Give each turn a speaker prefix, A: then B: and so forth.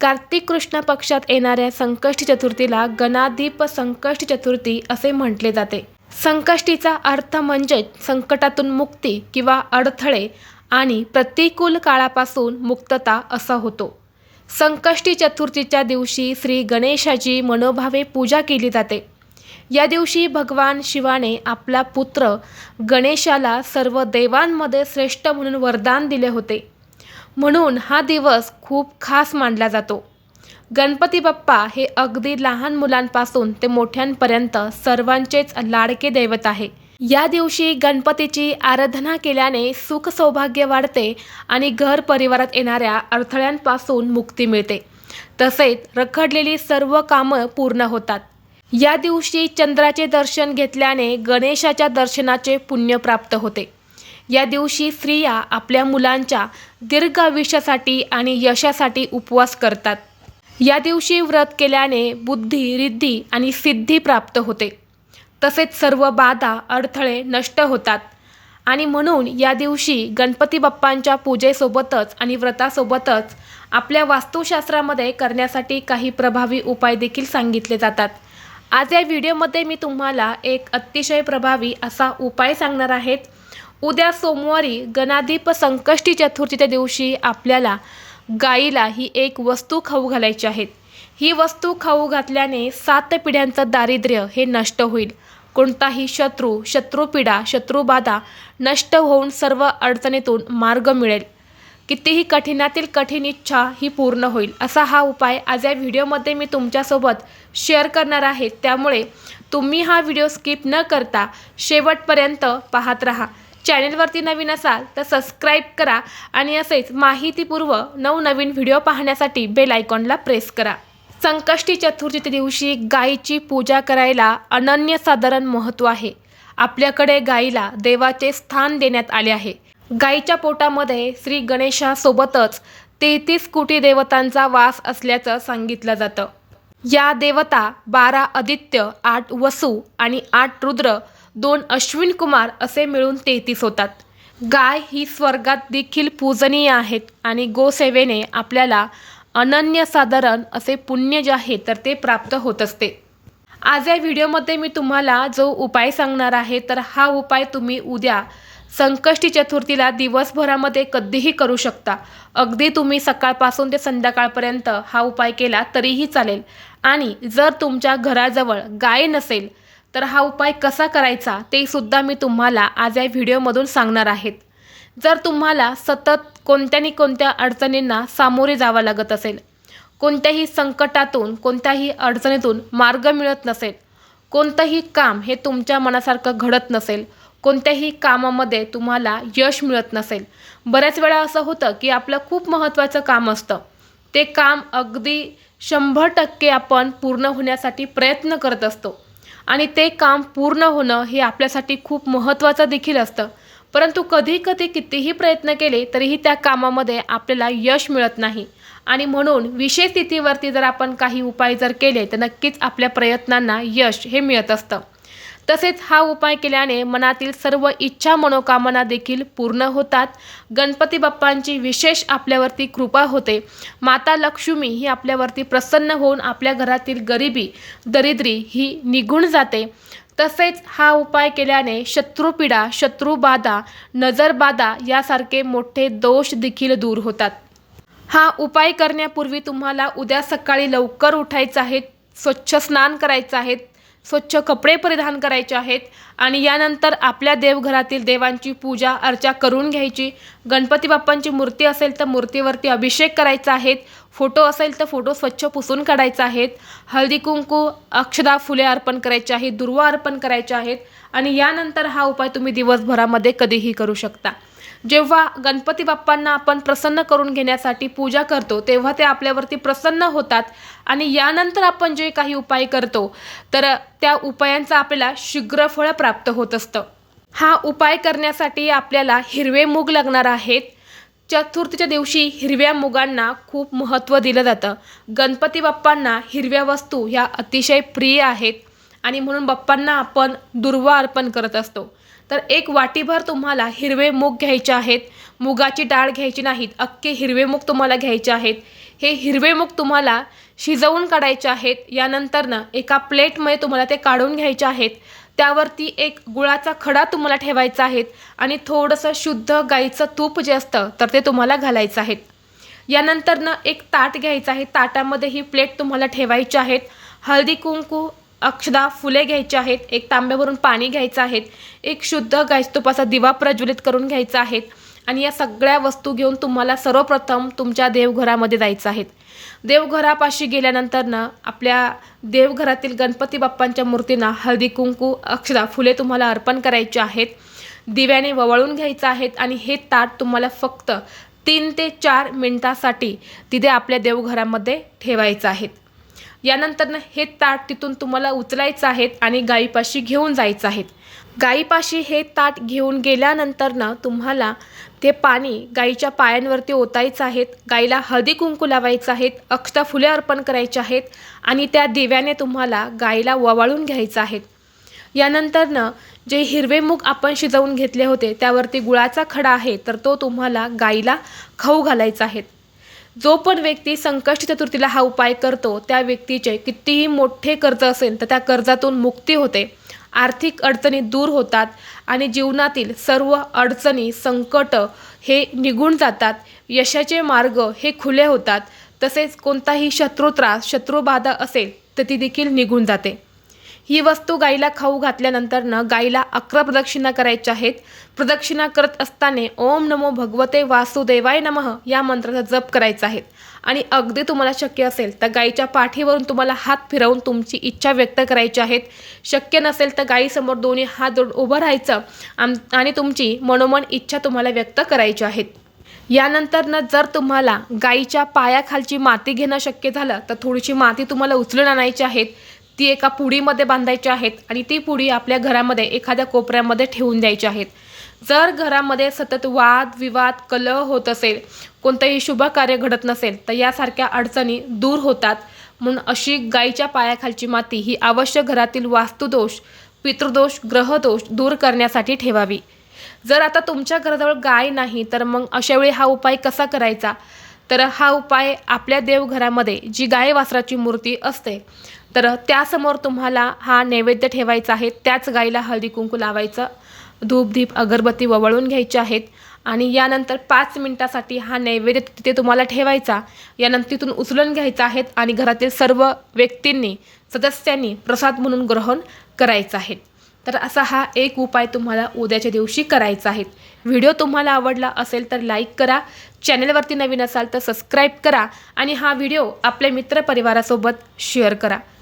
A: कार्तिक कृष्ण पक्षात येणाऱ्या संकष्टी चतुर्थीला गणाधीप संकष्टी चतुर्थी असे म्हटले जाते. संकष्टीचा अर्थ म्हणजे संकटातून मुक्ती किंवा अडथळे आणि प्रतिकूल काळापासून मुक्तता असा होतो. संकष्टी चतुर्थीच्या दिवशी श्री गणेशाची मनोभावे पूजा केली जाते. या दिवशी भगवान शिवाने आपला पुत्र गणेशाला सर्व देवांमध्ये श्रेष्ठ म्हणून वरदान दिले होते. म्हणून हा दिवस खूप खास मानला जातो. गणपती बाप्पा हे अगदी लहान मुलांपासून ते मोठ्यांपर्यंत सर्वांचेच लाडके दैवत आहे. या दिवशी गणपतीची आराधना केल्याने सुख सौभाग्य वाढते आणि घर परिवारात येणाऱ्या अडथळ्यांपासून मुक्ती मिळते. तसेच रखडलेली सर्व कामं पूर्ण होतात. या दिवशी चंद्राचे दर्शन घेतल्याने गणेशाच्या दर्शनाचे पुण्य प्राप्त होते. या दिवशी स्त्रिया आपल्या मुलांच्या दीर्घ आयुष्यासाठी आणि यशासाठी उपवास करतात. या दिवशी व्रत केल्याने बुद्धी रिद्धी आणि सिद्धी प्राप्त होते. तसेच सर्व बाधा अडथळे नष्ट होतात. आणि म्हणून या दिवशी गणपती बाप्पांच्या पूजेसोबतच आणि व्रतासोबतच आपल्या वास्तुशास्त्रामध्ये करण्यासाठी काही प्रभावी उपाय देखील सांगितले जातात. आज या व्हिडिओमध्ये मी तुम्हाला एक अतिशय प्रभावी असा उपाय सांगणार आहेत उद्या सोमवारी गणाधीप संकष्टी चतुर्थीच्या दिवशी आपल्याला गाईला ही एक वस्तू खाऊ घालायची आहेत ही वस्तू खाऊ घातल्याने सात पिढ्यांचं दारिद्र्य हे नष्ट होईल. कोणताही शत्रू शत्रुपीडा शत्रुबाधा नष्ट होऊन सर्व अडचणीतून मार्ग मिळेल. कितीही कठीणातील कठीण इच्छा ही पूर्ण होईल. असा हा उपाय आज या व्हिडिओमध्ये मी तुमच्यासोबत शेअर करणार आहे. त्यामुळे तुम्ही हा व्हिडिओ स्किप न करता शेवटपर्यंत पाहत राहा. चॅनेलवरती नवीन असाल तर सबस्क्राईब करा आणि असेच माहितीपूर्व नवनवीन व्हिडिओ पाहण्यासाठी बेल आयकॉनला प्रेस करा. संकष्टी चतुर्थीच्या दिवशी गायीची पूजा करायला अनन्यसाधारण महत्त्व आहे. आपल्याकडे गायीला देवाचे स्थान देण्यात आले आहे. गायीच्या पोटामध्ये श्री गणेशासोबतच तेहतीस कोटी देवतांचा वास असल्याचं सांगितलं जातं. या देवता बारा आदित्य आठ वसू आणि आठ रुद्र दोन अश्विन कुमार असे मिळून तेहतीस होतात. गाय ही स्वर्गात देखील पूजनीय आहेत आणि गोसेवेने आपल्याला अनन्यसाधारण असे पुण्य जे आहे तर ते प्राप्त होत असते. आज या व्हिडिओमध्ये मी तुम्हाला जो उपाय सांगणार आहे तर हा उपाय तुम्ही उद्या संकष्टी चतुर्थीला दिवसभरामध्ये कधीही करू शकता. अगदी तुम्ही सकाळपासून ते संध्याकाळपर्यंत हा उपाय केला तरीही चालेल. आणि जर तुमच्या घराजवळ गाय नसेल तर हा उपाय कसा करायचा ते सुद्धा मी तुम्हाला आज या व्हिडिओमधून सांगणार आहेत. जर तुम्हाला सतत कोणत्यानी कोणत्या अडचणींना सामोरे जावं लागत असेल कोणत्याही संकटातून कोणत्याही अडचणीतून मार्ग मिळत नसेल कोणतंही काम हे तुमच्या मनासारखं घडत नसेल कोणत्याही कामामध्ये तुम्हाला यश मिळत नसेल. बऱ्याच वेळा असं होतं की आपलं खूप महत्त्वाचं काम असतं. ते काम अगदी शंभर टक्के आपण पूर्ण होण्यासाठी प्रयत्न करत असतो. आणि ते काम पूर्ण होणं हे आपल्यासाठी खूप महत्त्वाचं देखील असतं. परंतु कधी कधी कितीही प्रयत्न केले तरीही त्या कामामध्ये आपल्याला यश मिळत नाही. आणि म्हणून विशेष स्थितीवरती जर आपण काही उपाय जर केले तर नक्कीच आपल्या प्रयत्नांना यश हे मिळत असतं. तसेच हा उपाय केल्याने मनातील सर्व इच्छा मनोकामना देखील पूर्ण होतात. गणपती बाप्पांची विशेष आपल्यावरती कृपा होते. माता लक्ष्मी ही आपल्यावरती प्रसन्न होऊन आपल्या घरातील गरिबी दरिद्री ही निघून जाते. तसेच हा उपाय केल्याने शत्रुपीडा शत्रुबाधा नजरबाधा यासारखे मोठे दोष देखील दूर होतात. हा उपाय करण्यापूर्वी तुम्हाला उद्या सकाळी लवकर उठायचं आहे स्वच्छ स्नान करायचं आहे स्वच्छ कपडे परिधान करायचे आहेत आणि यानंतर आपल्या देवघरातील देवांची पूजा अर्चा करून घ्यायची. गणपती बाप्पांची मूर्ती असेल तर मूर्तीवरती अभिषेक करायचा आहेत. फोटो असेल तर फोटो स्वच्छ पुसून काढायचा आहेत. हळदी कुंकू अक्षदा फुले अर्पण करायचे आहेत दुर्वा अर्पण करायचे आहेत. आणि यानंतर हा उपाय तुम्ही दिवसभरामध्ये कधीही करू शकता. जेव्हा गणपती बाप्पांना आपण प्रसन्न करून घेण्यासाठी पूजा करतो तेव्हा ते आपल्यावरती प्रसन्न होतात आणि यानंतर आपण जे काही उपाय करतो तर त्या उपायांचा आपल्याला शीघ्रफळ प्राप्त होत असतं. हा उपाय करण्यासाठी आपल्याला हिरवे मूग लागणार आहेत. चतुर्थीच्या दिवशी हिरव्या मुगांना खूप महत्त्व दिलं जातं. गणपती बाप्पांना हिरव्या वस्तू ह्या अतिशय प्रिय आहेत आणि म्हणून बाप्पांना आपण दुर्वा अर्पण करत असतो. तर एक वाटीभर तुम्हाला हिरवे मूग घ्यायचे आहेत. मुगाची डाळ घ्यायची नाहीत. अख्खे हिरवे मूग तुम्हाला घ्यायचे आहेत. हे हिरवे मूग तुम्हाला शिजवून काढायचे आहेत. यानंतरनं एका प्लेटमध्ये तुम्हाला ते काढून घ्यायचे आहेत. त्यावरती एक गुळाचा खडा तुम्हाला ठेवायचा आहे आणि थोडंसं शुद्ध गाईचं तूप जे असतं तर ते तुम्हाला घालायचं आहे यानंतरनं एक ताट घ्यायचं आहे. ताटामध्ये ही प्लेट तुम्हाला ठेवायची आहेत. हळदी कुंकू अक्षदा फुले घ्यायची आहेत एक तांब्यावरून पाणी घ्यायचं आहेत एक शुद्ध गायस्तुपाचा दिवा प्रज्वलित करून घ्यायचा आहेत आणि या सगळ्या वस्तू घेऊन तुम्हाला सर्वप्रथम तुमच्या देवघरामध्ये जायचं आहेत. देवघरापाशी गेल्यानंतरनं आपल्या देवघरातील गणपती बाप्पांच्या मूर्तींना हळदी कुंकू अक्षदा फुले तुम्हाला अर्पण करायची आहेत. दिव्याने ववळून घ्यायचं आहेत आणि हे ताट तुम्हाला फक्त तीन ते चार मिनटासाठी तिथे आपल्या देवघरामध्ये ठेवायचं आहेत. यानंतरनं हे ताट तिथून तुम्हाला उचलायचं आहेत आणि गाईपाशी घेऊन जायचं आहेत. गाईपाशी हे ताट घेऊन गेल्यानंतरनं तुम्हाला ते पाणी गाईच्या पायांवरती ओतायचं आहेत गाईला हळदी कुंकू लावायचं आहेत अक्षता फुले अर्पण करायचे आहेत आणि त्या दिव्याने तुम्हाला गाईला ववाळून घ्यायचं आहेत. यानंतरनं जे हिरवे मूग आपण शिजवून घेतले होते त्यावरती गुळाचा खडा आहे तर तो तुम्हाला गाईला खाऊ घालायचा आहे. जो पण व्यक्ती संकष्ट चतुर्थीला हा उपाय करतो त्या व्यक्तीचे कितीही मोठे कर्ज असेल तर त्या कर्जातून मुक्ती होते. आर्थिक अडचणी दूर होतात आणि जीवनातील सर्व अडचणी संकट हे निघून जातात. यशाचे मार्ग हे खुले होतात. तसेच कोणताही शत्रुत्रास शत्रुबाधा असेल तर ती देखील निघून जाते. ही वस्तू गाईला खाऊ घातल्यानंतरनं गाईला अकरा प्रदक्षिणा करायच्या आहेत. प्रदक्षिणा करत असताना ओम नमो भगवते वासुदेवाय नमः या मंत्राचा जप करायचा आहे. आणि अगदी तुम्हाला शक्य असेल तर गाईच्या पाठीवरून तुम्हाला हात फिरवून तुमची इच्छा व्यक्त करायची आहेत. शक्य नसेल तर गाईसमोर दोन्ही हात जोडून उभं राहायचं. आम- आणि तुमची मनोमन इच्छा तुम्हाला व्यक्त करायची आहेत. यानंतरनं जर तुम्हाला गाईच्या पायाखालची माती घेणं शक्य झालं तर थोडीशी माती तुम्हाला उचलून आणायची आहेत. ती एका पुडीमध्ये बांधायची आहेत आणि ती पुडी आपल्या घरामध्ये एखाद्या कोपऱ्यामध्ये ठेवून द्यायची आहेत. जर घरामध्ये सतत वाद विवाद कलह होत असेल कोणतंही शुभ कार्य घडत नसेल तर यासारख्या अडचणी दूर होतात. म्हणून अशी गायीच्या पायाखालची माती ही अवश्य घरातील वास्तुदोष पितृदोष ग्रहदोष दूर करण्यासाठी ठेवावी. जर आता तुमच्या घराजवळ गाय नाही तर मग अशावेळी हा उपाय कसा करायचा? तर हा उपाय आपल्या देवघरामध्ये जी गाय वासराची मूर्ती असते तर त्यासमोर तुम्हाला हा नैवेद्य ठेवायचा आहे. त्याच गाईला हळदी कुंकू लावायचं. धूपधीप अगरबत्ती ववळून घ्यायची आहेत. आणि यानंतर पाच मिनटासाठी हा नैवेद्य तिथे तुम्हाला ठेवायचा. यानंतर तिथून उचलून घ्यायचा आहेत आणि घरातील सर्व व्यक्तींनी सदस्यांनी प्रसाद म्हणून ग्रहण करायचं आहे. तर असा हा एक उपाय तुम्हाला उद्याच्या दिवशी करायचा आहे. व्हिडिओ तुम्हाला आवडला असेल तर लाईक करा. चॅनलवरती नवीन असाल तर सबस्क्राईब करा. आणि हा व्हिडिओ आपल्या मित्रपरिवारासोबत शेअर करा.